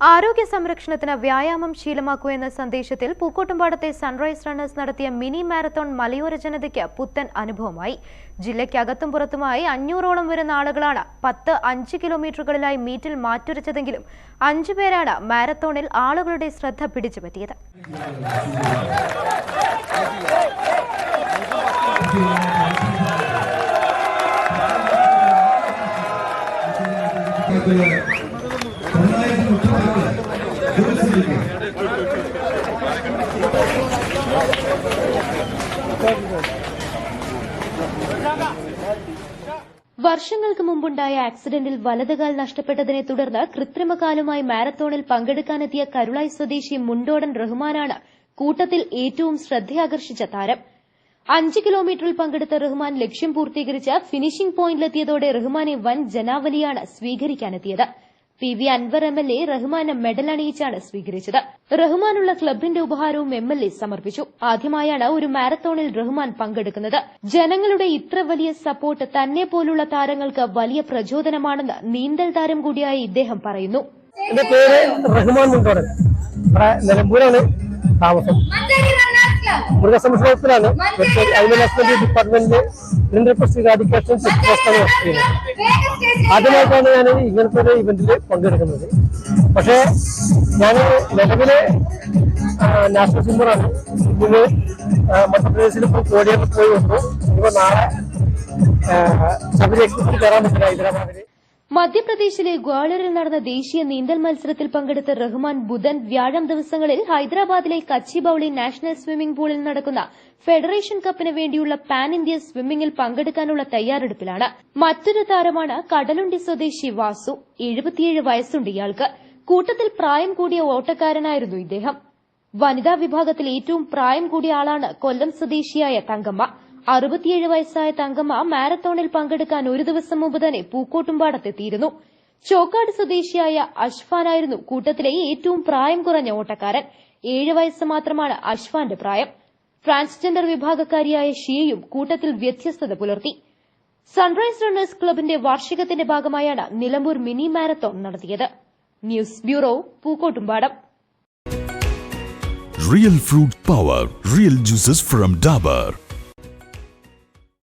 ആരോഗ്യ സംരക്ഷണത്തിന് വ്യായാമം ശീലമാക്കൂ എന്ന സന്ദേശത്തിൽ പൂക്കോട്ടുംപാടത്തെ സൺറൈസ് റണ്ണേഴ്സ് നടത്തിയ മിനി മാരത്തോൺ മലയോര ജനതയ്ക്ക് പുത്തൻ അനുഭവമായി. ജില്ലയ്ക്കകത്തും പുറത്തുമായി അഞ്ഞൂറോളം വരുന്ന ആളുകളാണ് പത്ത് അഞ്ച് കിലോമീറ്ററുകളിലായി മീറ്റിൽ മാറ്റുരച്ചതെങ്കിലും അഞ്ചു പേരാണ് മാരത്തോണിൽ ആളുകളുടെ ശ്രദ്ധ പിടിച്ചുപറ്റിയത്. വർഷങ്ങൾക്ക് മുമ്പുണ്ടായ ആക്സിഡന്റിൽ വലതുകാൽ നഷ്ടപ്പെട്ടതിനെ തുടർന്ന് കൃത്രിമകാലുമായി മാരത്തോണിൽ പങ്കെടുക്കാനെത്തിയ കരുളായി സ്വദേശി മുണ്ടോടൻ റഹ്മാനാണ് കൂട്ടത്തിൽ ഏറ്റവും ശ്രദ്ധയാകർഷിച്ച താരം. അഞ്ച് കിലോമീറ്ററിൽ പങ്കെടുത്ത റഹ്മാൻ ലക്ഷ്യം പൂർത്തീകരിച്ച് ഫിനിഷിംഗ് പോയിന്റിലെത്തിയതോടെ റഹ്മാനെ വൻ ജനാവലിയാണ് സ്വീകരിക്കാനെത്തിയത്. P V Anvar M L A Rahman medal അണിയിച്ചാണ് സ്വീകരിച്ചത്. റഹ്മാനുള്ള ക്ലബിന്റെ ഉപഹാരവും എം എൽ എ സമർപ്പിച്ചു. ആദ്യമായാണ് ഒരു മാരത്തോണിൽ റഹ്മാൻ പങ്കെടുക്കുന്നത്. ജനങ്ങളുടെ ഇത്ര വലിയ സപ്പോർട്ട് തന്നെ പോലുള്ള താരങ്ങൾക്ക് വലിയ പ്രചോദനമാണെന്ന് നീന്തൽ താരം കൂടിയായ ഇദ്ദേഹം പറയുന്നു. എന്റെ പേര് റഹ്മാൻ മുണ്ടോടൻ ഇവിടെ നിലമ്പൂരാണ് താമസം. മൃഗസംരക്ഷണത്തിലാണ് അനിമൽ ഹസ്ബൻഡറി ഡിപ്പാർട്ട്മെന്റിൽ ഇൻട്രസ്റ്റ് ഇറാഡിക്കേഷൻ ചെക്ക് വർക്ക് ചെയ്യുന്നത്. ആദ്യമായിട്ടാണ് ഞാൻ ഇങ്ങനത്തെ ഒരു ഇവന്റിൽ പങ്കെടുക്കുന്നത്. പക്ഷേ ഞാൻ നിലവിലെ നാഷണൽ സിംബറാണ് ഇന്ന് മധ്യപ്രദേശിൽ ഇപ്പോൾ കോടിയേറെ പോയി വന്നു. ഇപ്പൊ നാളെ ശബരി എക്സിബിറ്റ് കയറാൻ പറ്റില്ല ഹൈദരാബാദിൽ മധ്യപ്രദേശിലെ ഗ്വാളിയറിൽ നടന്ന ദേശീയ നീന്തൽ മത്സരത്തിൽ പങ്കെടുത്ത റഹ്മാൻ ബുധൻ വ്യാഴം ദിവസങ്ങളിൽ ഹൈദരാബാദിലെ കച്ചി ബൌളി നാഷണൽ സ്വിമ്മിംഗ് പൂളിൽ നടക്കുന്ന ഫെഡറേഷൻ കപ്പിന് വേണ്ടിയുള്ള പാൻ ഇന്ത്യ സ്വിമ്മിംഗിൽ പങ്കെടുക്കാനുള്ള തയ്യാറെടുപ്പിലാണ്. മറ്റൊരു താരമാണ് കടലുണ്ടി സ്വദേശി വാസു എഴുപത്തിയേഴ് വയസ്സുണ്ട് ഇയാൾക്ക്. കൂട്ടത്തിൽ പ്രായം കൂടിയ ഓട്ടക്കാരനായിരുന്നു ഇദ്ദേഹം. വനിതാ വിഭാഗത്തിൽ ഏറ്റവും പ്രായം കൂടിയ ആളാണ് കൊല്ലം സ്വദേശിയായ തങ്കമ്മ. അറുപത്തിയേഴ് വയസ്സായ തങ്കമ്മ മാരത്തോണിൽ പങ്കെടുക്കാൻ ഒരു ദിവസം മുമ്പ് തന്നെ പൂക്കോട്ടുംപാടത്തെത്തിയിരുന്നു. ചോക്കാട് സ്വദേശിയായ അഷ്ഫാനായിരുന്നു കൂട്ടത്തിലെ ഏറ്റവും പ്രായം കുറഞ്ഞ ഓട്ടക്കാരൻ. ഏഴ് വയസ്സ് മാത്രമാണ് അഷ്ഫാന്റെ പ്രായം. ട്രാൻസ്ജെൻഡർ വിഭാഗക്കാരിയായ ഷിയയും കൂട്ടത്തിൽ വ്യത്യസ്തത പുലർത്തി. സൺറൈസ് റണ്ണേഴ്സ് ക്ലബിന്റെ വാർഷികത്തിന്റെ ഭാഗമായാണ് നിലമ്പൂർ മിനി മാരത്തോൺ നടത്തിയത്. News bureau Pookkottumpadam. Real fruit power real juices from Dabur.